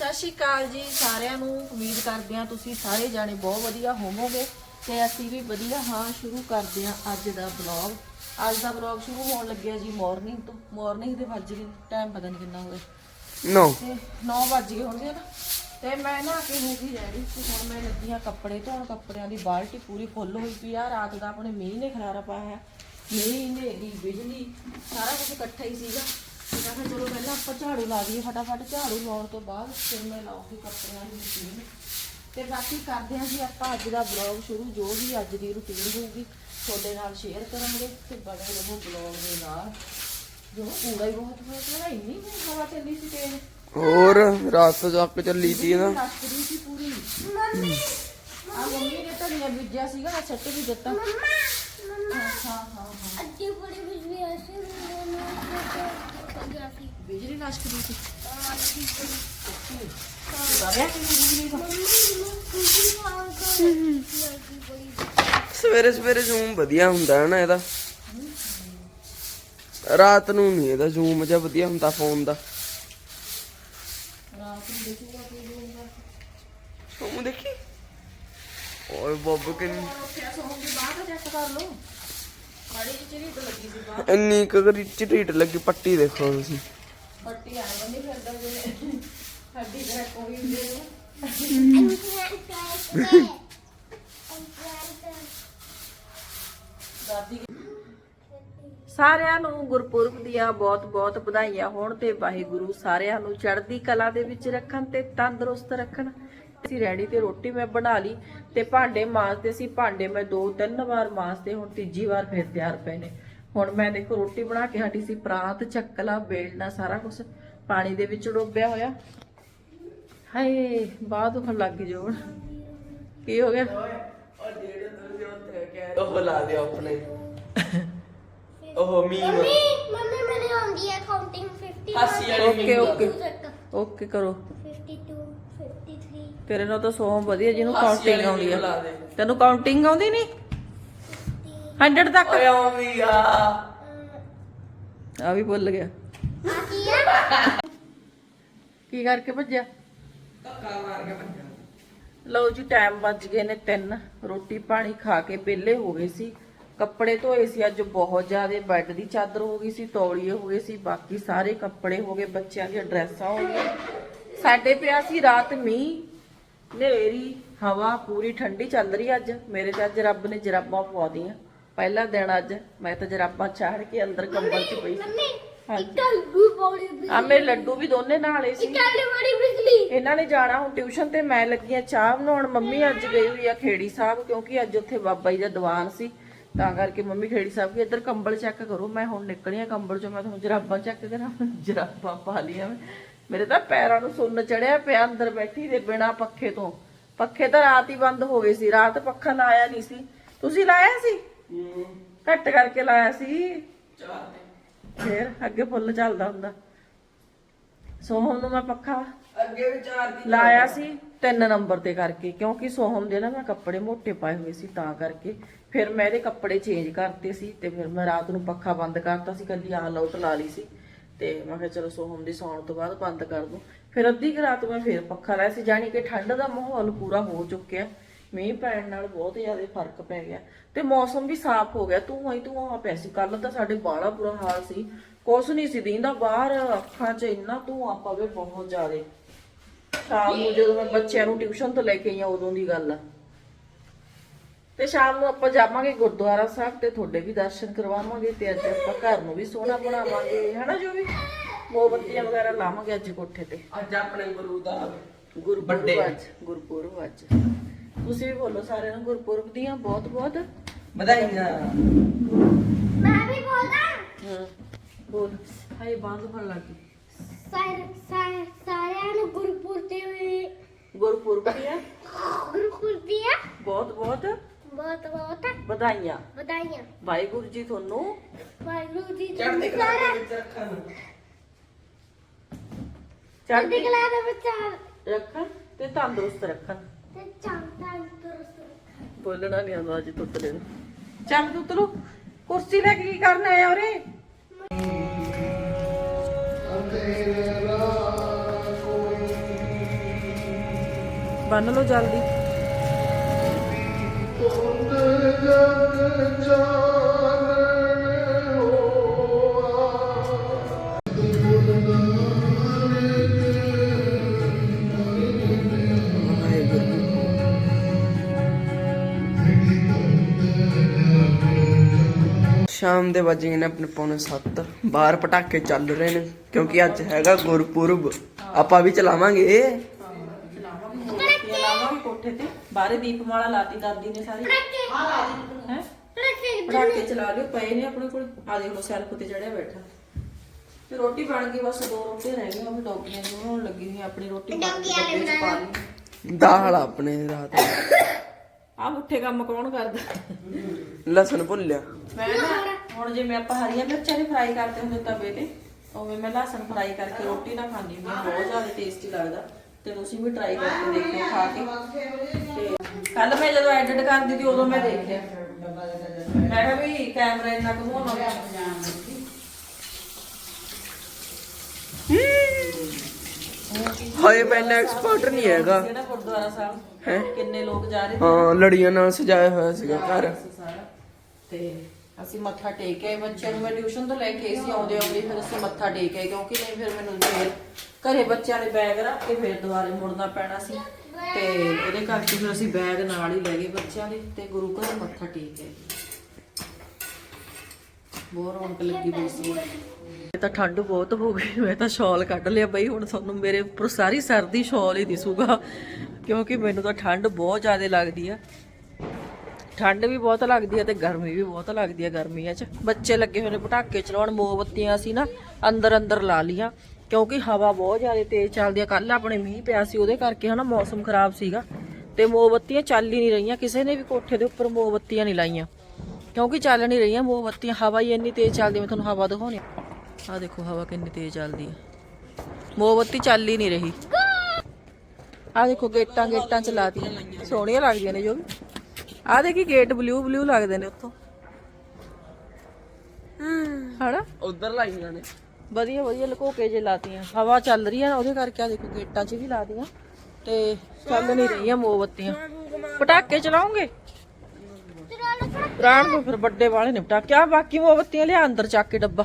ਸਤਿ ਸ਼੍ਰੀ ਅਕਾਲ ਜੀ ਸਾਰਿਆਂ ਨੂੰ। ਉਮੀਦ ਕਰਦੇ ਹਾਂ ਤੁਸੀਂ ਸਾਰੇ ਜਾਣੇ ਬਹੁਤ ਵਧੀਆ ਹੋਵੋਗੇ ਤੇ ਅਸੀਂ ਵੀ ਵਧੀਆ ਹਾਂ। ਸ਼ੁਰੂ ਕਰਦੇ ਹਾਂ ਅੱਜ ਦਾ ਬਲੌਗ ਅੱਜ ਦਾ ਬਲੌਗ ਸ਼ੁਰੂ ਹੋਣ ਲੱਗਿਆ ਜੀ ਮਾਰਨਿੰਗ ਤੋਂ। ਮਾਰਨਿੰਗ ਦੇ ਵੱਜ ਗਏ। ਟਾਈਮ ਪਤਾ ਨਹੀਂ ਕਿੰਨਾ ਹੋਇਆ। ਨੋ। ਤੇ 9 ਵੱਜ ਗਏ ਹੋਣਗੇ ਨਾ। ਤੇ ਮੈਂ ਨਾ ਕੇ ਹੋ ਗਈ ਰੈਡੀ ਤੇ ਹੁਣ ਮੈਂ ਲੱਗੀ ਹਾਂ ਕੱਪੜੇ ਧੋਣ। ਕੱਪੜਿਆਂ ਦੀ ਬਾਲਟੀ ਪੂਰੀ ਫੁੱਲ ਹੋਈ ਪਈ ਆ। ਰਾਤ ਦਾ ਆਪਣੇ ਮੀਂਹ ਨੇ ਖਲਾਰਾ ਪਾਇਆ। ਹੈ ਮੀਂਹ ਹਨੇਰੀ ਬਿਜਲੀ। ਸਾਰਾ ਕੁਝ ਇਕੱਠਾ ਹੀ ਸੀਗਾ। ਮੈਂ ਕਿਹਾ ਚਲੋ ਪਹਿਲਾਂ ਆਪਾਂ ਝਾੜੂ ਲਾ ਦਈਏ ਫਟਾਫਟ ਝਾੜੂ ਲਾਉਣ ਤੋਂ ਬਾਅਦ ਫਿਰ ਮੈਂ ਲਾਉਂਗੀ ਕੱਪੜਿਆਂ ਦੀ ਮਸ਼ੀਨ ਤੇ ਬਾਕੀ ਕਰਦੇ ਹਾਂ ਜੀ ਆਪਾਂ ਅੱਜ ਦਾ ਬਲੌਗ ਸ਼ੁਰੂ ਜੋ ਵੀ ਅੱਜ ਦੀ ਰੁਟੀਨ ਹੋਊਗੀ ਤੁਹਾਡੇ ਨਾਲ ਸ਼ੇਅਰ ਕਰਾਂਗੇ ਤੇ ਬਣੇ ਰਹੋ ਬਲੌਗ ਦੇ ਨਾਲ। ਜੋ ਕੂੜਾ ਹੀ ਬਹੁਤ ਹੋਇਆ ਸੀ ਨਾ ਇੰਨੀ ਹਵਾ ਚੱਲੀ ਸੀ ਤੇਜ਼ ਹੋਰ ਰਾਤ ਤੋਂ ਤੱਕ ਚੱਲੀ ਸੀ ਨਾ। ਲੱਕੜੀ ਸੀ ਪੂਰੀ। ਮੰਮੀ ਆ ਮੰਮੀ ਨੇ ਬੀਜਿਆ ਸੀਗਾ ਮੈਂ ਛੱਟ ਵੀ ਦਿੱਤਾ। ਹਾਂ ਹਾਂ ਹਾਂ ਹਾਂ। ਅੱਗੇ ਬੜੀ ਬਿਜਲੀ ਆਈ ਸੀ ਮੈਨੂੰ ਬਿਜਲੀ ਲਸ਼ਕਦੀ ਸੀ ਸਵੇਰੇ ਸਵੇਰੇ ਜ਼ੂਮ ਵਧੀਆ ਹੁੰਦਾ ਹੈ ਨਾ ਇਹਦਾ। ਰਾਤ ਨੂੰ ਨਹੀਂ ਇਹਦਾ ਜ਼ੂਮ ਜਿਹਾ ਵਧੀਆ ਹੁੰਦਾ ਫੋਨ ਦਾ। ਰਾਤ ਨੂੰ ਦੇਖੂਗਾ ਕੀ ਹੋਊਗਾ ਜ਼ੂਮ ਦੇਖੀ? ਓਏ ਬੱਬ ਕਿੰਨੀ ਇੰਨੀ ਕਗਰੀ ਢੀਟ ਲੱਗੀ ਪੱਟੀ ਦੇਖੋ ਤੁਸੀਂ। ਪੱਟੀ ਆ ਬੰਦੀ ਫਿਰਦਾ ਜਿਵੇਂ ਹੱਡੀ ਜਿਹੜਾ ਕੋਈ ਹੁੰਦੇ ਨੇ ਦਾਦੀ ਸਾਰਿਆਂ ਨੂੰ ਗੁਰਪੁਰਬ ਦੀਆਂ ਬਹੁਤ-ਬਹੁਤ ਵਧਾਈਆਂ ਹੋਣ ਤੇ ਵਾਹਿਗੁਰੂ ਸਾਰਿਆਂ ਨੂੰ ਚੜ੍ਹਦੀ ਕਲਾ ਦੇ ਵਿੱਚ ਰੱਖਣ ਤੇ ਤੰਦਰੁਸਤ ਰੱਖਣ। ਅਸੀਂ ਰੈਡੀ ਤੇ ਰੋਟੀ ਮੈਂ ਬਣਾ ਲਈ ਤੇ ਭਾਂਡੇ ਮਾਂਜਦੇ ਸੀ। ਭਾਂਡੇ ਮੈਂ ਦੋ ਤਿੰਨ ਵਾਰ ਮਾਂਜਦੇ, ਹੁਣ ਤੀਜੀ ਵਾਰ ਫਿਰ ਤਿਆਰ ਪਏ ਨੇ। ਹੁਣ ਮੈਂ ਦੇਖੋ ਰੋਟੀ ਬਣਾ ਕੇ ਹਟੀ ਸੀ ਪ੍ਰਾਂਤ ਚੱਕਲਾ ਬੇਲਣਾ ਸਾਰਾ ਕੁਝ ਪਾਣੀ ਦੇ ਵਿੱਚ ਡੁੱਬਿਆ ਹੋਇਆ। ਹਾਏ ਬਾਅਦ ਦੁਖਣ ਲੱਗ ਗਈ ਜੋੜ ਕੀ ਹੋ ਗਿਆ? ਉਹ ਲਾ ਦਿਓ ਆਪਣੇ। ਉਹ ਮੀਮ ਮੰਮੀ ਮੰਮੀ ਮੈਨੂੰ ਆਉਂਦੀ ਹੈ ਕਾਊਂਟਿੰਗ 50 ਹਾਸੀ ਵਾਲੀ ਓਕੇ ਓਕੇ। ਓਕੇ ਕਰੋ। 52 53 ਤੇਰੇ ਨਾਲ ਤਾਂ ਸੌ ਵਧੀਆ ਜਿਹਨੂੰ ਕਾਊਂਟਿੰਗ ਆਉਂਦੀ ਦੇ। ਤੈਨੂੰ ਕਾਊਂਟਿੰਗ ਆਉਂਦੀ ਨਹੀਂ 100 ਤੱਕ। ਓਏ ਆਉਂਦੀ ਆ। ਆ ਵੀ ਭੁੱਲ ਗਿਆ। ਆ ਕੀ ਕਰਕੇ ਭੱਜਿਆ? ਧੱਕਾ ਮਾਰ ਕੇ ਭੱਜਾ ਲਓ ਜੀ ਟਾਈਮ ਵੱਜ ਗਏ ਨੇ 3 ਰੋਟੀ ਪਾਣੀ ਖਾ ਕੇ ਵਿਹਲੇ ਹੋ ਗਏ ਸੀ। ਕੱਪੜੇ ਧੋਏ ਸੀ ਅੱਜ ਬਹੁਤ ਜ਼ਿਆਦੇ ਬੈੱਡ ਦੀ ਚਾਦਰ ਹੋ ਗਈ ਸੀ ਤੌਲੀਏ ਹੋ ਗਏ ਸੀ ਬਾਕੀ ਸਾਰੇ ਕੱਪੜੇ ਹੋ ਗਏ ਬੱਚਿਆਂ ਦੀਆਂ ਡਰੈਸਾਂ ਹੋ ਗਈਆਂ। ਸਾਡੇ ਪਿਆ ਸੀ ਰਾਤ ਮੀਂਹ ਹਨੇਰੀ ਹਵਾ ਪੂਰੀ ਠੰਡੀ ਚੱਲ ਰਹੀ ਅੱਜ। ਮੇਰੇ ਤੇ ਅੱਜ ਰੱਬ ਨੇ ਜਰਾਬਾਂ ਪਵਾ ਦੀਆਂ ਪਹਿਲਾ ਦਿਨ ਅੱਜ ਮੈਂ ਤਾਂ ਜਰਾਬਾਂ ਚਾੜ ਕੇ ਅੰਦਰ ਕੰਬਲ 'ਚ ਪਈ ਸੀ। ਹਾਂਜੀ। ਬਿਜਲੀ। ਆ ਮੇਰੇ ਲੱਡੂ ਵੀ ਦੋਨੇ ਨਾਲੇ ਸੀ। ਇਕੱਲੂ ਬੜੀ ਬਿਜਲੀ। ਇਹਨਾਂ ਨੇ ਜਾਣਾ ਹੁਣ ਟਿਊਸ਼ਨ ਤੇ ਮੈਂ ਲੱਗੀ ਆ ਚਾਹ ਬਣਾਉਣ। ਮੰਮੀ ਅੱਜ ਗਈ ਹੋਈ ਆ ਖੇੜੀ ਸਾਹਿਬ ਕਿਉਂਕਿ ਅੱਜ ਉੱਥੇ ਬਾਬਾ ਜੀ ਦਾ ਦੀਵਾਨ ਸੀ। ਤਾਂ ਕਰਕੇ ਮੰਮੀ ਖੇੜੀ ਸਾਹਿਬ ਕੀ ਇੱਧਰ ਕੰਬਲ ਚੈੱਕ ਕਰੋ। ਮੈਂ ਹੁਣ ਨਿਕਲੀ ਆ ਕੰਬਲ ਚੋਂ ਮੈਂ ਤੁਹਾਨੂੰ ਜਰਾਬਾਂ ਚੈੱਕ ਕਰਾਂ। ਜਰਾਬਾਂ ਪਾ ਲੀਆਂ ਮੈਂ। ਮੇਰੇ ਤਾਂ ਪੈਰਾਂ ਨੂੰ ਸੁੰਨ ਚੜਿਆ ਪਿਆ ਅੰਦਰ ਬੈਠੀ ਦੇ ਬਿਨਾ ਪੱਖੇ ਤੋਂ। ਪੱਖੇ ਤਾਂ ਰਾਤ ਹੀ ਬੰਦ ਹੋ ਗਏ ਸੀ। ਰਾਤ ਪੱਖਾ ਲਾਇਆ ਨਹੀਂ ਸੀ। ਤੁਸੀਂ ਲਾਇਆ ਸੀ? ਘੱਟ ਕਰਕੇ ਲਾਇਆ ਸੀ। ਫੇਰ ਅੱਗੇ ਫੁੱਲ ਚੱਲਦਾ ਹੁੰਦਾ। ਸੋਹਣ ਨੂੰ ਮੈਂ ਪੱਖਾ ਅੱਗੇ ਵੀ ਚਾਰ ਦੀ ਲਾਇਆ ਸੀ ਤਿੰਨ ਨੰਬਰ ਤੇ ਕਰਕੇ ਕਿਉਂਕਿ ਸੋਹਮ ਦੇ ਨਾ ਮੈਂ ਕੱਪੜੇ ਮੋਟੇ ਪਾਏ ਹੋਏ ਸੀ ਤਾਂ ਕਰਕੇ। ਫਿਰ ਮੈਂ ਇਹਦੇ ਕੱਪੜੇ ਚੇਂਜ ਕਰਤੇ ਸੀ ਤੇ ਫਿਰ ਮੈਂ ਰਾਤ ਨੂੰ ਪੱਖਾ ਬੰਦ ਕਰਤਾ ਸੀ ਕੱਲੀ ਆਲ ਆਊਟ ਲਾ ਲਈ ਸੀ। ਤੇ ਮੈਂ ਕਿਹਾ ਚਲੋ ਸੋਹਮ ਦੀ ਸੌਣ ਤੋਂ ਬਾਅਦ ਬੰਦ ਕਰ ਦੂੰ। ਫਿਰ ਅੱਧੀ ਰਾਤ ਮੈਂ ਫਿਰ ਪੱਖਾ ਲਾਇਆ ਸੀ ਜਾਣੀ ਕਿ ਠੰਡ ਦਾ ਮਾਹੌਲ ਪੂਰਾ ਹੋ ਚੁੱਕਿਆ। ਮੀਂਹ ਪੈਣ ਨਾਲ ਬਹੁਤ ਜ਼ਿਆਦਾ ਫ਼ਰਕ ਪੈ ਗਿਆ। ਤੇ ਮੌਸਮ ਵੀ ਸਾਫ਼ ਹੋ ਗਿਆ। ਤੂੰ ਹੀ ਤੂੰ ਆ ਪਿਆ ਸੀ। ਕੱਲ ਤਾਂ ਸਾਡੇ ਬਾਲਾ ਬੁਰਾ ਹਾਲ ਸੀ। ਕੁਛ ਨਹੀਂ ਸੀ ਦੀਂਦਾ। ਬਾਹਰ ਅੱਖਾਂ 'ਚ ਇੰਨਾ ਧੂਆਂ ਪਵੇ ਬਹੁਤ ਜ਼ਿਆਦਾ। ਸ਼ਾਮ ਨੂੰ ਜਦੋਂ ਮੈਂ ਬੱਚਿਆਂ ਨੂੰ ਟਿਊਸ਼ਨ ਤੋਂ ਲੈ ਕੇ ਆਈ ਆ ਉਦੋਂ ਦੀ ਗੱਲ ਆ। ਤੇ ਸ਼ਾਮ ਨੂੰ ਆਪਾਂ ਜਾਵਾਂਗੇ ਗੁਰਦੁਆਰਾ ਸਾਹਿਬ ਤੇ ਤੁਹਾਡੇ ਵੀ ਦਰਸ਼ਨ ਕਰਵਾਵਾਂਗੇ ਤੇ ਅੱਜ ਆਪਾਂ ਘਰ ਨੂੰ ਵੀ ਸੋਹਣਾ ਬਣਾਵਾਂਗੇ। ਹਨਾ ਜੋ ਵੀ? ਮੋਮਬੱਤੀਆਂ ਵਗੈਰਾ ਲਾਵਾਂਗੇ ਅੱਜ ਕੋਠੇ ਤੇ। ਅੱਜ ਆਪਣੇ ਗੁਰੂ ਦਾ ਗੁਰਪੁਰਬ। ਅੱਜ ਗੁਰਪੁਰਬ ਅੱਜ। ਤੁਸੀਂ ਵੀ ਬੋਲੋ ਸਾਰਿਆਂ ਨੂੰ ਗੁਰਪੁਰਬ ਦੀਆਂ ਬਹੁਤ ਬਹੁਤ ਵਧਾਈਆਂ। ਮੈਂ ਵੀ ਬੋਲਦਾ ਹਾਂ ਬੋਲ। ਹਾਏ ਬੰਦ ਹੋਣ ਲੱਗੀ ਸਾਰੇ ਸਾਰੇ ਸਾਰਿਆਂ ਨੂੰ ਗੁਰਪੁਰ ਤੇ ਵੀ ਗੁਰਪੁਰਬ ਦੀਆਂ? ਗੁਰਪੁਰ ਦੀਆਂ? ਬਹੁਤ ਬਹੁਤ ਬਹੁਤ ਬਹੁਤ ਵਧਾਈਆਂ। ਵਧਾਈਆਂ। ਵਾਹਿਗੁਰੂ ਜੀ ਤੁਹਾਨੂੰ ਵਾਹਿਗੁਰੂ ਜੀ ਚੜ੍ਹਦੀ ਤੁਹਾਨੂੰ ਕਲਾ ਦੇ ਵਿੱਚ ਰੱਖਣ। ਚੜ੍ਹਦੀ ਕਲਾ ਦੇ ਵਿੱਚ ਰੱਖਣ ਤੇ ਤੰਦਰੁਸਤ ਰੱਖਣ। ਤੇ ਚੰਗਾ ਤਰਸ ਬੋਲਣਾ ਨਹੀਂ ਆਉਂਦਾ ਅੱਜ ਤੁੱਤਲੇ ਨੂੰ। ਚੱਲ ਤੁੱਤਲੂ ਕੁਰਸੀ ਲੈ ਕੇ ਕੀ ਕਰਨ ਆਇਆ ਉਰੇ? ਬੰਨ ਲਓ ਜਲਦੀ। ਸ਼ਾਮ ਦੇ ਵੱਜ ਗਏ ਨੇ ਆਪਣੇ ਪੌਣੇ 7 ਬਾਹਰ ਪਟਾਕੇ ਚੱਲ ਰਹੇ ਨੇ ਕਿਉਂਕਿ ਅੱਜ ਹੈਗਾ ਗੁਰਪੁਰਬ। ਆਪਾਂ ਵੀ ਚਲਾਵਾਂਗੇ। ਚਲਾਵਾਂਗੇ ਲਾਵਾਂਗੇ ਕੋਠੇ ਤੇ ਬਾਹਰੇ ਦੀਪਮਾਲਾ ਲਾਤੀ ਦਾਦੀ ਨੇ ਸਾਰੀ। ਹੈ? ਪਟਾਕੇ ਚਲਾ ਲਿਓ ਪਏ ਨੇ ਆਪਣੇ ਕੋਲ। ਆ ਦੇਖ ਲਓ ਸੈਲਫ ਤੇ ਚੜਿਆ ਬੈਠਾ। ਤੇ ਰੋਟੀ ਬਣ ਗਈ ਬਸ ਦੋ ਰੋਟੀ ਰਹਿ ਗਈਆਂ ਉਹ ਵੀ ਡੋਗੀਆਂ ਨੂੰ ਬਣਾਉਣ ਲੱਗੀ ਹੋਈ ਆਪਣੀ ਰੋਟੀ ਬਣ ਗਈ ਡੱਬੇ ਚ ਪਾ ਲਈ। ਦਾਲ ਆਪਣੇ ਰਾਤ ਆ ਮੁੱਠੇ ਕੰਮ ਕੌਣ ਕਰਦਾ? ਲਸਣ ਭੁੱਲਿਆ ਮੈਂ ਨਾ ਹੁਣ ਜਿਵੇਂ ਆਪਾਂ ਹਰੀਆਂ ਮਿਰਚਾਂ ਦੀ ਫਰਾਈ ਕਰਦੇ ਹੁੰਦੇ ਤਵੇ ਤੇ ਉਵੇਂ ਮੈਂ ਲਸਣ ਫਰਾਈ ਕਰਕੇ ਰੋਟੀ ਨਾਲ ਖਾਂਦੀ ਹਾਂ ਬਹੁਤ ਜ਼ਿਆਦਾ ਟੇਸਟੀ ਲੱਗਦਾ ਤੇ ਤੁਸੀਂ ਵੀ ਟਰਾਈ ਕਰਕੇ ਦੇਖਿਓ ਖਾ ਕੇ। ਤੇ ਕੱਲ ਮੈਂ ਜਦੋਂ ਐਡਿਟ ਕਰਦੀ ਸੀ ਉਦੋਂ ਮੈਂ ਦੇਖਿਆ। ਮੈਂ ਕਿਹਾ ਵੀ ਕੈਮਰਾ ਇੰਨਾ ਘੁਮਾਉਣਾ ਹਾਏ ਮੈਨਾਂ ਐਕਸਪਰਟ ਨਹੀਂ ਹੈਗਾ। ਜਿਹੜਾ ਗੁਰਦੁਆਰਾ ਸਾਹਿਬ ਹੈ? ਕਿੰਨੇ ਲੋਕ ਜਾ ਰਹੇ ਹਾਂ ਲੜੀਆਂ ਨਾਲ ਸਜਾਇਆ ਹੋਇਆ ਸੀਗਾ ਘਰ। ਤੇ ਅਸੀਂ ਮੱਥਾ ਟੇਕ ਆਏ, ਬੱਚਿਆਂ ਨੂੰ ਮੈਂ ਟਿਊਸ਼ਨ ਤੋਂ ਲੈ ਕੇ ਆਈ ਆਉਂਦੇ ਆਉਂਦੇ ਫਿਰ ਅਸੀਂ ਮੱਥਾ ਟੇਕ ਆਏ, ਕਿਉਂਕਿ ਨਹੀਂ ਫਿਰ ਮੈਨੂੰ ਫੇਰ ਘਰੇ ਬੱਚਿਆਂ ਦੇ ਬੈਗ ਰੱਖ ਕੇ ਫਿਰ ਦੁਬਾਰੇ ਮੁੜਨਾ ਪੈਣਾ ਸੀ। ਤੇ ਉਹਦੇ ਕਰਕੇ ਫਿਰ ਅਸੀਂ ਬੈਗ ਨਾਲ ਹੀ ਲੈ ਗਏ ਬੱਚਿਆਂ ਦੇ ਤੇ ਗੁਰੂ ਘਰ ਮੱਥਾ ਟੇਕ ਆਏ। ਬਹੁਤ ਰੌਣਕ ਲੱਗੀ ਪਈ ਸੀ ਤਾਂ ਠੰਡ ਬਹੁਤ ਹੋ ਗਈ, ਮੈਂ ਤਾਂ ਸ਼ਾਲ ਕੱਢ ਲਿਆ ਬਈ, ਹੁਣ ਤੁਹਾਨੂੰ ਮੇਰੇ ਉੱਪਰ ਸਾਰੀ ਸਰਦੀ ਸ਼ਾਲ ਹੀ ਦਿਸੂਗਾ, ਕਿਉਂਕਿ ਮੈਨੂੰ ਤਾਂ ਠੰਡ ਬਹੁਤ ਜ਼ਿਆਦਾ ਲੱਗਦੀ ਆ। ਠੰਡ ਵੀ ਬਹੁਤ ਲੱਗਦੀ ਹੈ ਤੇ ਗਰਮੀ ਵੀ ਬਹੁਤ ਲੱਗਦੀ ਹੈ ਗਰਮੀਆਂ 'ਚ। ਬੱਚੇ ਲੱਗੇ ਹੋਏ ਨੇ ਪਟਾਕੇ ਚਲਾਉਣ, ਮੋਮਬੱਤੀਆਂ ਸੀ ਨਾ ਅੰਦਰ ਅੰਦਰ ਲਾ ਲੀਆਂ ਕਿਉਂਕਿ ਹਵਾ ਬਹੁਤ ਜ਼ਿਆਦਾ ਤੇਜ਼ ਚੱਲਦੀ ਆ। ਕੱਲ ਆਪਣੇ ਮੀਂਹ ਪਿਆ ਸੀ, ਉਹਦੇ ਕਰਕੇ ਹਨਾ ਮੌਸਮ ਖਰਾਬ ਸੀਗਾ। ਤੇ ਮੋਮਬੱਤੀਆਂ ਚੱਲ ਹੀ ਨਹੀਂ ਰਹੀਆਂ, ਕਿਸੇ ਨੇ ਵੀ ਕੋਠੇ ਦੇ ਉੱਪਰ ਮੋਮਬੱਤੀਆਂ ਨਹੀਂ ਲਾਈਆਂ। ਕਿਉਂਕਿ ਚੱਲ ਨਹੀਂ ਰਹੀਆਂ ਮੋਮਬੱਤੀਆਂ, ਹਵਾ ਹੀ ਇੰਨੀ ਤੇਜ਼ ਚੱਲਦੀ ਮੈਂ ਤੁਹਾਨੂੰ ਹਵਾ ਦਿਖਾਉਣੀ ਆ। ਦੇਖੋ ਹਵਾ ਕਿੰਨੀ ਤੇਜ਼ ਚੱਲਦੀ ਹੈ ਮੋਮਬੱਤੀ ਚੱਲ ਹੀ ਨਹੀਂ ਰਹੀ। ਆ ਦੇਖੋ ਗੇਟਾਂ ਗੇਟਾਂ ਚ ਲਾਤੀਆਂ। ਸੋਹਣੀਆਂ ਲੱਗਦੀਆਂ ਨੇ ਜੋ ਵੀ। ਆ ਦੇਖੀ ਗੇਟ ਬਲੂ ਬਲੂ ਲੱਗਦੇ ਨੇ ਉੱਥੋਂ। ਹਣਾ ਉਧਰ ਲਾਈਆਂ ਨੇ। ਵਧੀਆ ਵਧੀਆ ਲੁਕੋ ਕੇ ਜੇ ਲਾਤੀਆਂ। ਹਵਾ ਚੱਲ ਰਹੀ ਆ ਉਹਦੇ ਕਰਕੇ ਆ ਦੇਖੋ ਗੇਟਾਂ 'ਚ ਵੀ ਲਾਤੀਆਂ ਤੇ ਚੱਲ ਨਹੀਂ ਰਹੀਆਂ ਮੋਮਬੱਤੀਆਂ। ਪਟਾਕੇ ਚਲਾਉਂਗੇ ਰਾਣ ਨੂੰ ਫਿਰ ਵੱਡੇ ਵਾਲੇ ਨੇ ਪਟਾਕੇ। ਆ ਬਾਕੀ ਮੋਮਬੱਤੀਆਂ ਲਿਆ ਅੰਦਰ ਚੱਕ ਕੇ ਡੱਬਾ।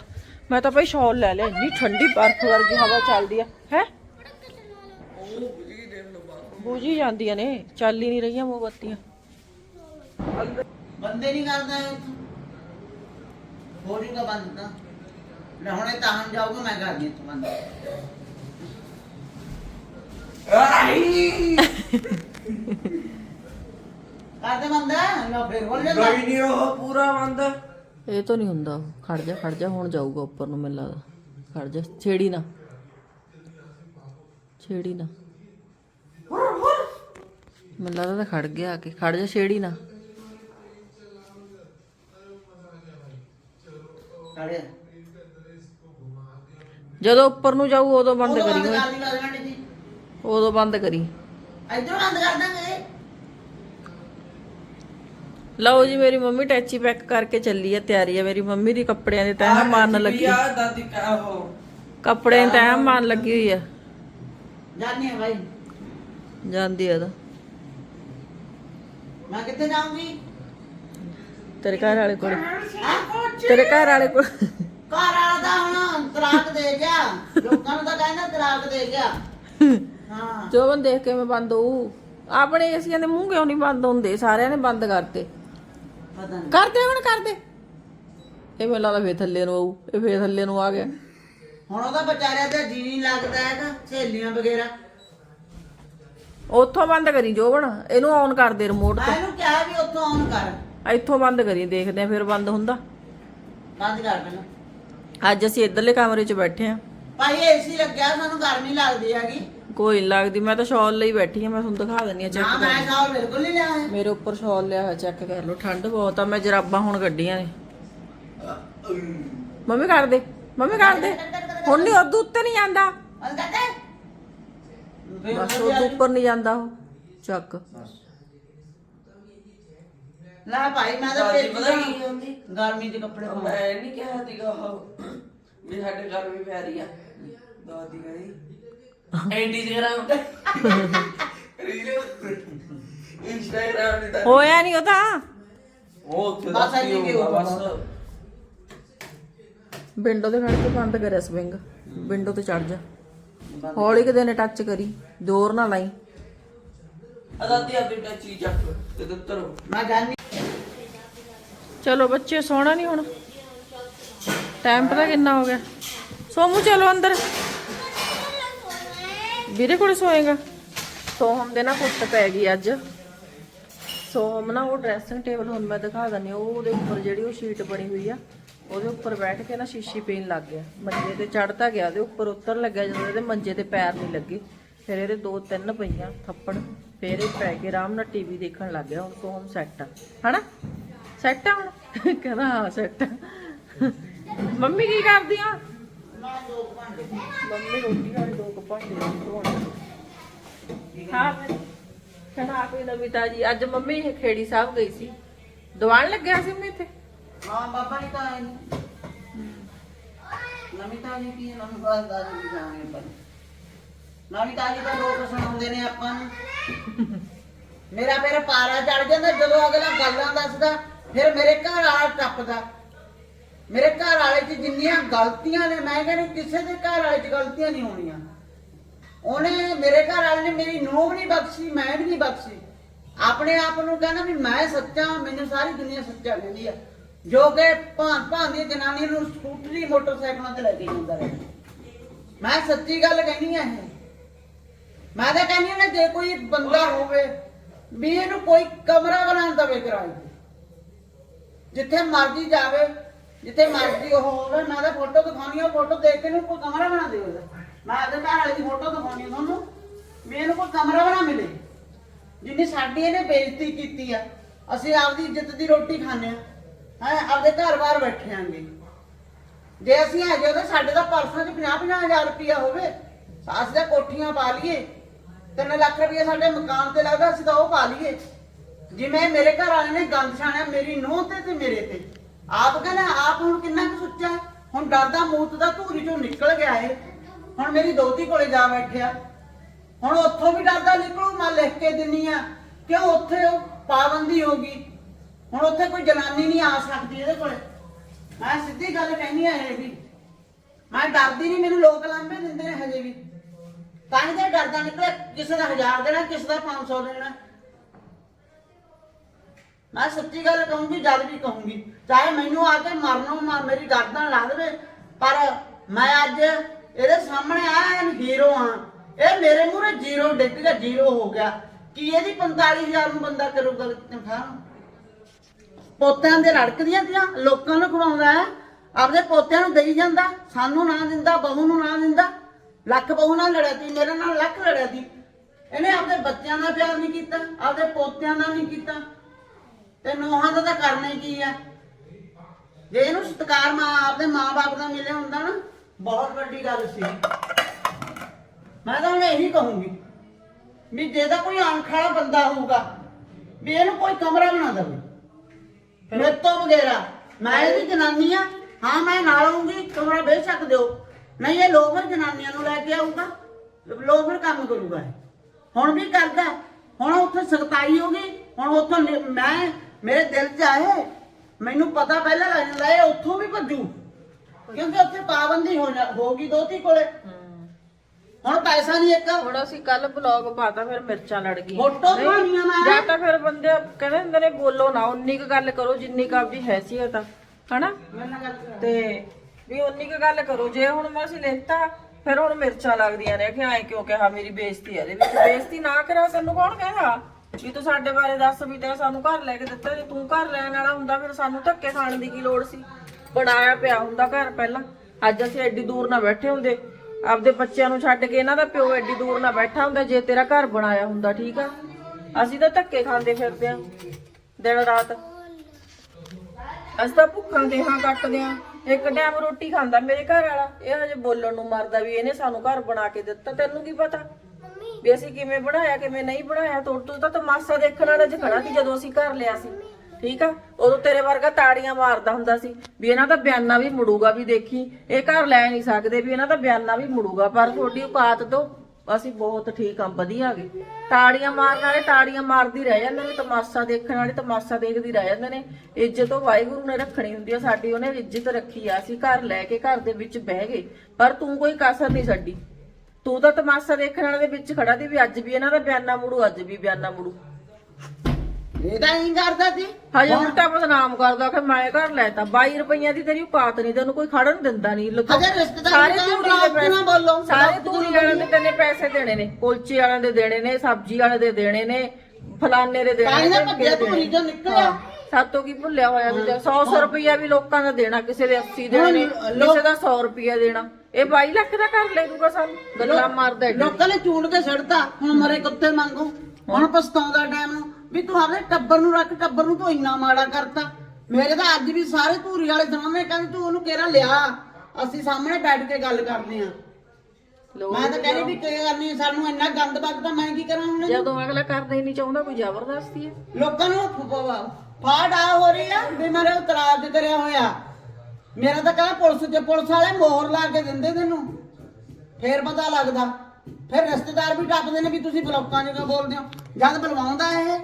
ਮੈਂ ਤਾਂ ਭਾਈ ਸ਼ਾਲ ਲੈ ਲਿਆ ਇੰਨੀ ਠੰਡੀ ਬਰਫ਼ ਵਰਗੀ ਹਵਾ ਚੱਲਦੀ ਆ। ਹੈ? ਬੂਝੀ ਜਾਂਦੀਆਂ ਨੇ ਚੱਲ ਹੀ ਨਹੀਂ ਰਹੀਆਂ ਮੋਮਬੱਤੀਆਂ। ਬੰਦੇ ਨਹੀਂ ਕਰਦਾ ਇਹ ਹੋ ਜੂਗਾ ਬੰਦ ਤਾਂ। ਲੈ ਹੁਣੇ ਤਾਂ ਹਮ ਜਾਊਗਾ ਮੈਂ ਕਰਦੀ ਤੂੰ ਬੰਦ। ਕਰਦੇ ਬੰਦ? ਲੋ ਫੇਰ ਬੋਲ ਜਾਂਦਾ? ਨਹੀਂ ਉਹ ਪੂਰਾ ਬੰਦ। ਇਹ ਤਾਂ ਨਹੀਂ ਹੁੰਦਾ। ਖੜ ਜਾ ਖੜ ਜਾ ਹੁਣ ਜਾਊਗਾ ਉੱਪਰ ਨੂੰ ਮੈਨੂੰ ਲੱਗਦਾ। ਖੜ ਜਾ ਛੇੜੀ ਨਾ। ਛੇੜੀ ਨਾ। ਮੈਨੂੰ ਲੱਗਦਾ ਤਾਂ ਖੜ ਗਿਆ ਆ ਕੇ। ਖੜ ਜਾ ਛੇੜੀ ਨਾ। ਜਦੋਂ ਉੱਪਰ ਨੂੰ ਜਾਊ ਉਦੋਂ ਬੰਦ ਕਰੀ ਬੰਦ ਕਰ ਦੀ ਉਦੋਂ ਬੰਦ ਕਰੀ। ਇਧਰੋਂ ਬੰਦ ਕਰ ਦਾਂਗੇ। ਲਓ ਜੀ ਮੇਰੀ ਮੰਮੀ ਟੈਚੀ ਪੈਕ ਕਰਕੇ ਚੱਲੀ ਆ ਤਿਆਰੀ ਆ ਮੇਰੀ। ਮੰਮੀ ਦੀ ਕੱਪੜਿਆਂ ਦੇ ਤੈਅ ਮਾਰਨ ਲੱਗੀ। ਆ ਦਾਦੀ ਕਾ ਹੋ ਕੱਪੜਿਆਂ ਦੇ ਤੈਅ ਮਾਰਨ ਲੱਗੀ ਹੋਈ ਆ। ਜਾਣੀ ਹੈ ਭਾਈ ਜਾਂਦੀ ਆ ਤਾਂ। ਮੈਂ ਕਿੱਥੇ ਜਾਊਂਗੀ? ਤੇਰੇ ਘਰ ਵਾਲੇ ਕੋਲ। ਤੇਰੇ ਘਰ ਵਾਲੇ ਕੋਲ। ਘਰ ਵਾਲਾ ਤਾਂ ਹੁਣ ਤਲਾਕ ਦੇ ਗਿਆ। ਲੋਕਾਂ ਨੂੰ ਤਾਂ ਕਹਿੰਦਾ ਤਲਾਕ ਦੇ ਗਿਆ। ਹਾਂ। ਜੋਬਨ ਦੇਖ ਕੇ ਮੈਂ ਬੰਦ ਹੋਊ। ਆਪਣੇ ਏਸੀਆਂ ਦੇ ਮੂੰਹ ਕਿਉਂ ਨਹੀਂ ਬੰਦ ਹੁੰਦੇ? ਸਾਰਿਆਂ ਨੇ ਬੰਦ ਕਰਤੇ। ਪਤਾ ਨਹੀਂ ਕਰਦੇ ਹੁਣ ਕਰਦੇ। ਇਹ ਮੈਨੂੰ ਲੱਗਦਾ ਫੇਰ ਥੱਲੇ ਨੂੰ ਆਊ। ਇਹ ਫੇਰ ਥੱਲੇ ਨੂੰ ਆ ਗਿਆ। ਹੁਣ ਉਹਦਾ ਵਿਚਾਰਿਆ ਤੇ ਜੀ ਨਹੀਂ ਲੱਗਦਾ ਹੈਗਾ ਸਹੇਲੀਆਂ ਵਗੈਰਾ। ਉੱਥੋਂ ਬੰਦ ਕਰੀ ਜੋਬਨ ਇਹਨੂੰ ਔਨ ਕਰ ਦੇ ਰਿਮੋਟ ਮੈਂ ਇਹਨੂੰ ਕਿਹਾ ਵੀ ਉੱਥੋਂ ਆਨ ਕਰ। ਇੱਥੋਂ ਬੰਦ ਕਰੀ ਦੇਖਦੇ ਆ ਫਿਰ ਬੰਦ ਹੁੰਦਾ। ਬੰਦ ਕਰ ਦੇਣਾ। ਅੱਜ ਅਸੀਂ ਇਧਰਲੇ ਕਮਰੇ 'ਚ ਬੈਠੇ ਆ ਭਾਈ ਏਸੀ ਲੱਗਿਆ ਸਾਨੂੰ ਗਰਮੀ ਲੱਗਦੀ ਹੈਗੀ। ਕੋਈ ਨੀ ਲੱਗਦੀ ਮੈਂ ਤਾਂ ਸ਼ਾਲ ਲਈ ਬੈਠੀ ਆ ਮੈਂ ਤੁਹਾਨੂੰ ਦਿਖਾ ਦਿੰਨੀ ਆ ਚੈੱਕ ਨਾ ਮੈਂ ਸਾਲ ਬਿਲਕੁਲ ਨਹੀਂ ਲਿਆ ਹੈ ਮੇਰੇ ਉੱਪਰ ਸ਼ਾਲ ਲਿਆ ਹੋਇਆ ਚੈੱਕ ਕਰ ਲਓ ਠੰਡ ਬਹੁਤ ਆ ਮੈਂ ਜਰਾਬਾਂ ਹੁਣ ਗੱਡੀਆਂ ਨੇ। ਮੰਮੀ ਕਰ ਦੇ ਮੰਮੀ ਕਰ ਦੇ। ਹੁਣ ਨਹੀਂ ਉਦੋਂ ਉੱਤੇ ਨਹੀਂ ਜਾਂਦਾ। ਬਸ ਉਦੋਂ ਉੱਪਰ ਨਹੀਂ ਜਾਂਦਾ ਉਹ ਚੱਕ। ਲੈ ਭਾਈ ਮੈਂ ਤਾਂ ਦਾਦੀ ਪਤਾ ਕੀ ਗਰਮੀ ਦੇ ਕੱਪੜੇ ਪਾਉਣੇ। ਮੈਂ ਨਹੀਂ ਕਿਹਾ ਸੀਗਾ ਉਹ। ਵੀ ਸਾਡੇ ਘਰ ਵੀ ਪੈ ਰਹੀ ਆ। ਦਾਦੀ ਕਹਿੰਦੀ ਐਂਟੀ ਜਗਰਾਮ ਰੀਲ ਇੰਸਟਾਗ੍ਰਾਮ ਨਹੀਂ ਤਾਂ ਹੋਇਆ ਨਹੀਂ ਉਹ ਤਾਂ। ਉਹ ਉੱਥੇ ਬਸ ਦਾ ਇੰਨੀ ਕੀ ਹੋਊਗਾ। ਬਸ। ਵਿੰਡੋ ਤੇ ਖੜ ਕੇ ਬੰਦ ਕਰਿਆ ਸਵਿੰਗ ਵਿੰਡੋ ਤੇ ਚੜ ਜਾ। ਹੌਲੀ ਕਿਤੇ ਨੇ ਟੱਚ ਕਰੀ। ਜ਼ੋਰ ਨਾ ਲਾਈ। ਅਦਾਦੀ ਆਪਣੀ ਟੱਚੀ ਚੱਕ। ਤੇ ਦਿੱਤਰ ਮੈਂ ਜਾਣੀ ਚਲੋ ਬੱਚੇ ਸੋਣਾ ਨਹੀਂ ਹੁਣ। ਟਾਈਮ ਪਤਾ ਕਿੰਨਾ ਹੋ ਗਿਆ। ਸੋਮੂ ਚਲੋ ਅੰਦਰ। ਵੀਰੇ ਕੋਲ ਸੋਏਗਾ। ਸੋਹਮ ਦੇ ਨਾ ਕੁੱਟ ਪੈ ਗਈ ਅੱਜ। ਸੋਹਮ ਨਾ ਉਹ ਡਰੈਸਿੰਗ ਟੇਬਲ ਹੁਣ ਮੈਂ ਦਿਖਾ ਦਿੰਦੀ ਹਾਂ, ਉਹ ਉਹਦੇ ਉੱਪਰ ਜਿਹੜੀ ਉਹ ਸ਼ੀਟ ਬਣੀ ਹੋਈ ਆ ਉਹਦੇ ਉੱਪਰ ਬੈਠ ਕੇ ਨਾ ਸ਼ੀਸ਼ੀ ਪੀਣ ਲੱਗ ਗਿਆ। ਮੰਜੇ ਤੇ ਚੜਦਾ ਗਿਆ ਉਹਦੇ ਉੱਪਰ ਉੱਤਰ ਲੱਗਿਆ ਜਦੋਂ ਇਹਦੇ ਮੰਜੇ ਤੇ ਪੈਰ ਨਹੀਂ ਲੱਗੇ। ਫਿਰ ਇਹਦੇ ਦੋ ਤਿੰਨ ਪਈਆਂ ਥੱਪੜ। ਫਿਰ ਇਹ ਪੈ ਕੇ ਆਰਾਮ ਨਾਲ ਟੀਵੀ ਦੇਖਣ ਲੱਗ ਗਿਆ। ਹੁਣ ਸੋਹਮ ਸੈੱਟ ਆ। ਹਨਾ? ਸੈੱਟ ਆ ਹੁਣ? ਕਹਿੰਦਾ ਹਾਂ ਸੈੱਟ ਆ। ਮੰਮੀ ਕੀ ਕਰਦੀ ਆ ਮੰਮੀ ਰੋਟੀ ਵਾਲੇ ਦੋ ਕੁ ਭਾਂਡੇ ਧੋਣੇ ਹਾਂ ਕਹਿੰਦਾ ਕੋਈ ਨਵੀਂ ਤਾਜੀ। ਅੱਜ ਮੰਮੀ ਖੇੜੀ ਸਾਹਿਬ ਗਈ ਸੀ। ਦੀਵਾਨ ਲੱਗਿਆ ਸੀ ਮੈਂ ਇੱਥੇ? ਹਾਂ ਬਾਬਾ ਜੀ ਤਾਂ ਆਏ ਨੀ। ਨਵੀਂ ਤਾਜੀ ਕੀ ਹੈ? ਨਵੀਂ ਬਾਤ ਦਾ ਨਹੀਂ ਜਾਣੇ ਪਰ ਨਵੀਂ ਤਾਜੀ ਤਾਂ ਲੋਕ ਸੁਣਾਉਂਦੇ ਨੇ ਆਪਾਂ ਨੂੰ। ਮੇਰਾ ਮੇਰਾ ਪਾਰਾ ਚੜ ਜਾਂਦਾ ਜਦੋਂ ਅਗਲਾ ਗੱਲਾਂ ਦੱਸਦਾ। ਫਿਰ ਮੇਰੇ ਘਰ ਵਾਲਾ ਟੱਪਦਾ। ਮੇਰੇ ਘਰ ਵਾਲੇ 'ਚ ਜਿੰਨੀਆਂ ਗਲਤੀਆਂ ਨੇ, ਮੈਂ ਕਹਿੰਦੀ ਕਿਸੇ ਦੇ ਘਰ ਵਾਲੇ 'ਚ ਗਲਤੀਆਂ ਨਹੀਂ ਹੋਣੀਆਂ। ਉਹਨੇ ਮੇਰੇ ਘਰ ਵਾਲੇ ਨੇ ਮੇਰੀ ਨੂੰਹ ਵੀ ਨਹੀਂ ਬਖਸ਼ੀ, ਮੈਂ ਵੀ ਨਹੀਂ ਬਖਸ਼ੀ। ਆਪਣੇ ਆਪ ਨੂੰ ਕਹਿੰਦਾ ਵੀ ਮੈਂ ਸੱਚਾ, ਮੈਨੂੰ ਸਾਰੀ ਦੁਨੀਆ ਸੱਚਾ ਕਹਿੰਦੀ ਆ। ਜੋ ਕਿ ਭਾਂ ਭਾਂ ਦੀ ਜਨਾਨੀ ਨੂੰ ਸਕੂਟਰੀ, ਮੋਟਰਸਾਈਕਲਾਂ ਤੇ ਲੈ ਕੇ ਜਾਂਦਾ ਰਿਹਾ। ਮੈਂ ਸੱਚੀ ਗੱਲ ਕਹਿੰਦੀ ਆ ਇਹ। ਮੈਂ ਤਾਂ ਕਹਿੰਦੀ ਨਾ ਜੇ ਕੋਈ ਬੰਦਾ ਹੋਵੇ, ਵੀ ਇਹਨੂੰ ਕੋਈ ਕਮਰਾ ਬਣਾਉਣ ਦਵੇ ਕਿਰਾਏ ਤੇ। ਜਿੱਥੇ ਮਰਜ਼ੀ ਜਾਵੇ, ਜਿੱਥੇ ਮਰਜ਼ੀ ਉਹ ਹੋਵੇ, ਮੈਂ ਤਾਂ ਫੋਟੋ ਦਿਖਾਉਣੀ ਆ ਫੋਟੋ ਦੇਖ ਕੇ ਇਹਨੂੰ ਕੋਈ ਕਮਰਾ ਬਣਾ ਦੇ ਉਹਦਾ ਮੈਂ ਆਪਦੇ ਘਰ ਵਾਲੇ ਦੀ ਫੋਟੋ ਦਿਖਾਉਣੀ ਆ ਤੁਹਾਨੂੰ, ਵੀ ਇਹਨੂੰ ਕੋਈ ਕਮਰਾ ਬਣਾ ਮਿਲੇ। ਜਿੰਨੀ ਸਾਡੀ ਇਹਨੇ ਬੇਇੱਜ਼ਤੀ ਕੀਤੀ ਆ, ਅਸੀਂ ਆਪਦੀ ਇੱਜ਼ਤ ਦੀ ਰੋਟੀ ਖਾਂਦੇ ਆ, ਹੈ, ਆਪਦੇ ਘਰ-ਬਾਰ ਬੈਠੇ ਆਂਗੇ। ਜੇ ਅਸੀਂ ਹੈਗੇ ਜਾਓ ਸਾਡੇ ਤਾਂ ਪਰਸਾਂ 'ਚ 50-50 ਹਜ਼ਾਰ ਰੁਪਇਆ ਹੋਵੇ ਅਸੀਂ ਤਾਂ ਕੋਠੀਆਂ ਪਾ ਲਈਏ। 3 ਲੱਖ ਰੁਪਇਆ ਸਾਡੇ ਮਕਾਨ ਤੇ ਲੱਗਦਾ, ਅਸੀਂ ਤਾਂ ਉਹ ਪਾ ਲਈਏ। ਜਿਵੇਂ ਮੇਰੇ ਘਰ ਵਾਲੇ ਨੇ ਗੰਦ ਛਾਣਿਆ ਮੇਰੀ ਨੂੰਹ ਤੇ ਤੇ ਮੇਰੇ ਤੇ। ਆਪ ਕਹਿੰਦਾ, ਆਪ ਹੁਣ ਕਿੰਨਾ ਕੁ ਸੁੱਚਾ ਹੁਣ ਡਰਦਾ ਮੂਤ ਦਾ ਧੂਰੀ ਚੋਂ ਨਿਕਲ ਗਿਆ ਏ ਹੁਣ ਮੇਰੀ ਦੋਤੀ ਕੋਲੇ ਜਾ ਬੈਠਿਆ। ਹੁਣ ਉੱਥੋਂ ਵੀ ਡਰਦਾ, ਨਿਕਲੂ ਮੈਂ ਲਿਖ ਕੇ ਦਿੰਨੀ ਆ ਕਿਉਂ ਉੱਥੇ ਉਹ ਪਾਬੰਦੀ ਹੋ ਗਈ। ਹੁਣ ਉੱਥੇ ਕੋਈ ਜਨਾਨੀ ਨਹੀਂ ਆ ਸਕਦੀ ਇਹਦੇ ਕੋਲੇ। ਮੈਂ ਸਿੱਧੀ ਗੱਲ ਕਹਿੰਦੀ ਆ ਇਹ ਵੀ। ਮੈਂ ਡਰਦੀ ਨਹੀਂ, ਮੈਨੂੰ ਲੋਕ ਲਾਂਬੇ ਦਿੰਦੇ ਨੇ ਹਜੇ ਵੀ। ਤਾਂ ਹੀ ਤੇ ਡਰਦਾ ਨਿਕਲਿਆ, ਕਿਸੇ ਦਾ 1000 ਦੇਣਾ, ਕਿਸੇ ਦਾ 500 ਦੇਣਾ। ਮੈਂ ਸੱਚੀ ਗੱਲ ਕਹੂੰਗੀ, ਜਦ ਵੀ ਕਹੂੰਗੀ, ਚਾਹੇ ਮੈਨੂੰ ਆ ਕੇ ਮਰਨੋਂ ਮਾ, ਮੇਰੀ ਗਰਦਨ ਲਾ ਦੇਵੇ, ਪਰ ਮੈਂ ਅੱਜ ਇਹਦੇ ਸਾਹਮਣੇ ਆਇਆ ਹੀਰੋ ਹਾਂ। ਇਹ ਮੇਰੇ ਮੂਹਰੇ ਜ਼ੀਰੋ ਡਿੱਗ ਗਿਆ, ਜ਼ੀਰੋ ਹੋ ਗਿਆ। ਕੀ ਇਹਦੀ 45000 ਨੂੰ ਬੰਦਾ ਕਰੂਗਾ ਤਨਖਾਹ? ਪੋਤਿਆਂ ਦੇ ਲੜਕਦੀਆਂ ਦੀਆਂ ਲੋਕਾਂ ਨੂੰ ਖਵਾਉਂਦਾ ਹੈ। ਆਪਦੇ ਪੋਤਿਆਂ ਨੂੰ ਦੇਈ ਜਾਂਦਾ, ਸਾਨੂੰ ਨਾ ਦਿੰਦਾ, ਬਹੂ ਨੂੰ ਨਾ ਦਿੰਦਾ। ਲੱਖ ਬਹੂ ਨਾਲ ਲੜਿਆ ਤੀ, ਮੇਰੇ ਨਾਲ ਲੱਖ ਲੜਿਆ ਤੀ। ਇਹਨੇ ਆਪਦੇ ਬੱਚਿਆਂ ਦਾ ਪਿਆਰ ਨਹੀਂ ਕੀਤਾ, ਆਪਦੇ ਪੋਤਿਆਂ ਦਾ ਨਹੀਂ ਕੀਤਾ। ਤੇ ਨੋਹਾਂ ਦਾ ਤਾਂ ਕਰਨਾ ਹੀ ਕੀ ਆ? ਜੇ ਇਹਨੂੰ ਸਤਿਕਾਰ ਮਾਂ ਆਪਦੇ ਮਾਂ-ਬਾਪ ਦਾ ਮਿਲਿਆ ਹੁੰਦਾ ਨਾ ਬਹੁਤ ਵੱਡੀ ਗੱਲ ਸੀ। ਮੈਂ ਤਾਂ ਹੁਣ ਇਹੀ ਕਹੂੰਗੀ ਵੀ ਜੇ ਤਾਂ ਕੋਈ ਅਣਖ ਵਾਲਾ ਬੰਦਾ ਹੋਊਗਾ ਵੀ ਇਹਨੂੰ ਕੋਈ ਕਮਰਾ ਬਣਾ ਦੇਵੇ। ਮੇਰੇ ਤੋਂ ਵਗੈਰਾ ਮੈਂ ਇਹਦੀ ਜਨਾਨੀ ਆ। ਹਾਂ ਮੈਂ ਨਾਲ ਆਉਂਗੀ ਕਮਰਾ ਬੇਸ਼ੱਕ ਦਿਓ। ਨਹੀਂ ਇਹ ਲੋਵਰ ਜਨਾਨੀਆਂ ਨੂੰ ਲੈ ਕੇ ਆਊਗਾ ਲੋਵਰ ਕੰਮ ਕਰੂਗਾ। ਹੁਣ ਵੀ ਕਰਦਾ। ਹੁਣ ਉੱਥੇ ਸਖਤਾਈ ਹੋ ਗਈ ਹੁਣ ਉੱਥੋਂ ਮੈਂ ਮੇਰੇ ਦਿਲ 'ਚ ਆਏ। ਮੈਨੂੰ ਪਤਾ ਪਹਿਲਾਂ ਲੱਗ ਜਾਂਦਾ ਇਹ ਉੱਥੋਂ ਵੀ ਭੱਜੂ। ਕਿਉਂਕਿ ਉੱਥੇ ਪਾਬੰਦੀ ਹੋ ਜਾ- ਹੋ ਗਈ ਦੋਤੀ ਕੋਲੇ ਹੁਣ ਪੈਸਾ ਨਹੀਂ ਇੱਕ। ਹੁਣ ਅਸੀਂ ਕੱਲ ਬਲੌਗ ਪਾਤਾ ਫਿਰ ਮਿਰਚਾਂ ਲੜ ਗਈਆਂ। ਫੋਟੋ ਬਣਾਉਣੀਆਂ ਮੈਂ। ਜਾਂ ਤਾਂ ਫਿਰ ਬੰਦੇ ਕਹਿੰਦੇ ਹੁੰਦੇ ਨੇ ਬੋਲੋ ਨਾ ਉਨੀ ਕੁ ਗੱਲ ਕਰੋ ਜਿੰਨੀ ਕੁ ਆਪਦੀ ਹੈਸੀਅਤ ਆ। ਹਨਾ? ਮੇਰੇ ਨਾਲ ਗੱਲ ਕਰ। ਤੇ ਵੀ ਉਨੀ ਕੁ ਗੱਲ ਕਰੋ। ਜੇ ਹੁਣ ਮੈਂ ਅਸੀਂ ਲੈਤਾ ਫਿਰ ਹੁਣ ਮਿਰਚਾਂ ਲੱਗਦੀਆਂ ਨੇ। ਕਿ ਐ ਕਿਉਂ ਕਿਹਾ ਮੇਰੀ ਬੇਇੱਜ਼ਤੀ ਹੈ ਇਹਦੇ ਵਿੱਚ ਬੇਇੱਜ਼ਤੀ ਨਾ ਕਰਾ ਤੈਨੂੰ ਕੌਣ ਕਹਿੰਦਾ ਵੀ ਤੂੰ ਸਾਡੇ ਬਾਰੇ ਦੱਸ ਵੀ ਤੈਂ ਸਾਨੂੰ ਘਰ ਲੈ ਕੇ ਦਿੱਤਾ, ਜੇ ਤੂੰ ਘਰ ਲੈਣ ਵਾਲਾ ਹੁੰਦਾ, ਫਿਰ ਸਾਨੂੰ ਧੱਕੇ ਖਾਣ ਦੀ ਕੀ ਲੋੜ ਸੀ? ਬਣਾਇਆ ਪਿਆ ਹੁੰਦਾ ਘਰ ਪਹਿਲਾਂ। ਅੱਜ ਅਸੀਂ ਐਡੀ ਦੂਰ ਨਾ ਬੈਠੇ ਹੁੰਦੇ। ਆਪਦੇ ਬੱਚਿਆਂ ਨੂੰ ਛੱਡ ਕੇ ਇਹਨਾਂ ਦਾ ਪਿਓ ਐਡੀ ਦੂਰ ਨਾ ਬੈਠਾ ਹੁੰਦਾ, ਜੇ ਤੇਰਾ ਘਰ ਬਣਾਇਆ ਹੁੰਦਾ, ਠੀਕ ਆ? ਅਸੀਂ ਤਾਂ ਧੱਕੇ ਖਾਂਦੇ ਫਿਰਦੇ ਆ ਦਿਨ ਰਾਤ। ਅਸੀਂ ਤਾਂ ਭੁੱਖਾਂ ਦੇ ਹਾਂ ਕੱਟਦੇ ਆ ਇੱਕ ਟਾਈਮ ਰੋਟੀ ਖਾਂਦਾ ਮੇਰੇ ਘਰ ਵਾਲਾ, ਇਹ ਹਜੇ ਬੋਲਣ ਨੂੰ ਮਰਦਾ ਵੀ ਇਹਨੇ ਸਾਨੂੰ ਘਰ ਬਣਾ ਕੇ ਦਿੱਤਾ, ਤੈਨੂੰ ਕੀ ਪਤਾ? ਵੀ ਅਸੀਂ ਕਿਵੇਂ ਬਣਾਇਆ, ਕਿਵੇਂ ਨਹੀਂ ਬਣਾਇਆ, ਤੂੰ ਤੂੰ ਤਾਂ ਤਮਾਸ਼ਾ ਦੇਖਣ ਵਾਲਾ ਚ ਖੜਾ ਸੀ ਜਦੋਂ ਅਸੀਂ ਘਰ ਲਿਆ ਸੀ। ਠੀਕ ਆ? ਉਦੋਂ ਤੇਰੇ ਵਰਗਾ ਤਾੜੀਆਂ ਮਾਰਦਾ ਹੁੰਦਾ ਸੀ ਵੀ ਇਹਨਾਂ ਦਾ ਬਿਆਨਾ ਵੀ ਮੁੜੂਗਾ ਵੀ ਦੇਖੀ, ਇਹ ਘਰ ਲੈ ਨਹੀਂ ਸਕਦੇ ਵੀ ਇਹਨਾਂ ਦਾ ਬਿਆਨਾ ਵੀ ਮੁੜੂਗਾ, ਪਰ ਤੁਹਾਡੀ ਔਕਾਤ ਤੋਂ ਅਸੀਂ ਬਹੁਤ ਠੀਕ ਆ, ਵਧੀਆ ਗਏ। ਤਾੜੀਆਂ ਮਾਰਨ ਵਾਲੇ ਤਾੜੀਆਂ ਮਾਰਦੀ ਰਹਿ ਜਾਂਦੇ ਨੇ, ਤਮਾਸ਼ਾ ਦੇਖਣ ਵਾਲੇ ਤਮਾਸ਼ਾ ਦੇਖਦੀ ਰਹਿ ਜਾਂਦੇ ਨੇ। ਇੱਜ਼ਤ ਉਹ ਵਾਹਿਗੁਰੂ ਨੇ ਰੱਖਣੀ ਹੁੰਦੀ ਆ, ਸਾਡੀ ਉਹਨੇ ਇੱਜ਼ਤ ਰੱਖੀ ਆ, ਅਸੀਂ ਘਰ ਲੈ ਕੇ ਘਰ ਦੇ ਵਿੱਚ ਬਹਿ ਗਏ, ਪਰ ਤੂੰ ਕੋਈ ਕਸਰ ਨਹੀਂ ਛੱਡੀ। ਤੂੰ ਤਾਂ ਤਮਾਸ਼ਾ ਦੇਖਣ ਵਾਲੇ ਦੇ ਵਿੱਚ ਖੜਾ ਦੀ ਵੀ ਅੱਜ ਵੀ ਇਹਨਾਂ ਦਾ ਬਿਆਨਾ ਮੁੜੂ ਅੱਜ ਵੀ ਬਿਆਨਾ ਮੁੜੂ। ਇਹ ਤਾਂ ਹੀ ਕਰਦਾ ਸੀ। ਹਜੇ ਉਲਟਾ ਬਦਨਾਮ ਕਰਦਾ ਕਿ ਮੈਂ ਘਰ ਲੈਤਾ 22 ਰੁਪਈਆ ਦੀ ਤੇਰੀ ਔਕਾਤ ਨਹੀਂ ਤੈਨੂੰ ਕੋਈ ਖੜਨ ਦਿੰਦਾ ਨਹੀਂ। ਹਜੇ ਰਿਸ਼ਤੇਦਾਰ ਸਾਰੇ ਬੁਲਾਓ, ਦੇ ਪੈਸੇ? ਸਾਰੇ ਧੂਰੀ ਵਾਲਿਆਂ ਦੇ ਤੈਨੇ ਪੈਸੇ ਦੇਣੇ ਨੇ ਕੁਲਚੇ ਵਾਲਿਆਂ ਦੇ ਦੇਣੇ ਨੇ ਸਬਜ਼ੀ ਵਾਲੇ ਦੇ ਦੇਣੇ ਨੇ ਫਲਾਨੇ ਦੇ ਦੇਣੇ ਨਾ ਭੱਜਿਆ ਧੂਰੀ ਚੋਂ ਨਿਕਲਿਆ। ਸਾਤੋਂ ਕੀ ਭੁੱਲਿਆ ਹੋਇਆ ਵੀ 100 100 ਰੁਪਈਆ ਵੀ ਲੋਕਾਂ ਦਾ ਦੇਣਾ ਕਿਸੇ ਦੇ 80 ਦੇਣੇ ਨੇ ਕਿਸੇ ਦਾ 100 ਰੁਪਈਆ ਦੇਣਾ। ਇਹ 22 ਲੱਖ ਦਾ ਕਰ ਲੈ ਦੂਗਾ ਸਾਨੂੰ। ਗੱਲਾਂ ਮਾਰਦਾ ਏਡਾ। ਲੋਕਾਂ ਨੇ ਚੂੜ ਕੇ ਛੱਡਤਾ ਹੁਣ ਮਰੇ ਕੁੱਤੇ ਮੰਗੂ ਹੁਣ ਪਛਤਾਉਂਦਾ ਟਾਈਮ ਨੂੰ ਵੀ ਤੂੰ ਆਪਣੇ ਟੱਬਰ ਨੂੰ ਰੱਖ ਟੱਬਰ ਨੂੰ ਤੂੰ ਇੰਨਾ ਮਾੜਾ ਕਰਤਾ। ਮੇਰੇ ਤਾਂ ਅੱਜ ਵੀ ਸਾਰੇ ਧੂਰੀ ਵਾਲੇ ਸਾਹਮਣੇ ਕਹਿੰਦੇ ਤੂੰ ਉਹਨੂੰ ਕਿਹੜਾ ਲਿਆ? ਅਸੀਂ ਸਾਹਮਣੇ ਬੈਠ ਕੇ ਗੱਲ ਕਰਦੇ ਆ। ਲੋਕ ਮੈਂ ਤਾਂ ਕਹਿੰਦੀ ਵੀ ਕੀ ਕਰਨੀ ਸਾਨੂੰ ਇੰਨਾ ਗੰਦ ਬਗਦਾ ਮੈਂ ਕੀ ਕਰਾਂ ਹੁਣ ਜਦੋਂ ਅਗਲਾ ਕਰਨਾ ਹੀ ਨਹੀਂ ਚਾਹੁੰਦਾ ਕੋਈ ਜ਼ਬਰਦਸਤੀ ਹੈ ਲੋਕਾਂ ਨੂੰ ਫਾੜ ਆ ਹੋ ਰਹੀ ਆ ਵੀ ਮੇਰੇ ਤਲਾਕ ਕਰਿਆ ਹੋਇਆ। ਮੇਰਾ ਤਾਂ ਕਹਿੰਦਾ ਪੁਲਿਸ ਚ, ਪੁਲਿਸ ਵਾਲੇ ਮੋਹਰ ਲਾ ਕੇ ਦਿੰਦੇ ਤੈਨੂੰ। ਫੇਰ ਪਤਾ ਲੱਗਦਾ। ਫਿਰ ਰਿਸ਼ਤੇਦਾਰ ਵੀ ਟੱਪਦੇ ਨੇ ਵੀ ਤੁਸੀਂ ਬਲੋਕਾਂ ਜਿਹਾ ਬੋਲਦੇ ਹੋ। ਜਦ ਬੁਲਵਾਉਂਦਾ ਇਹ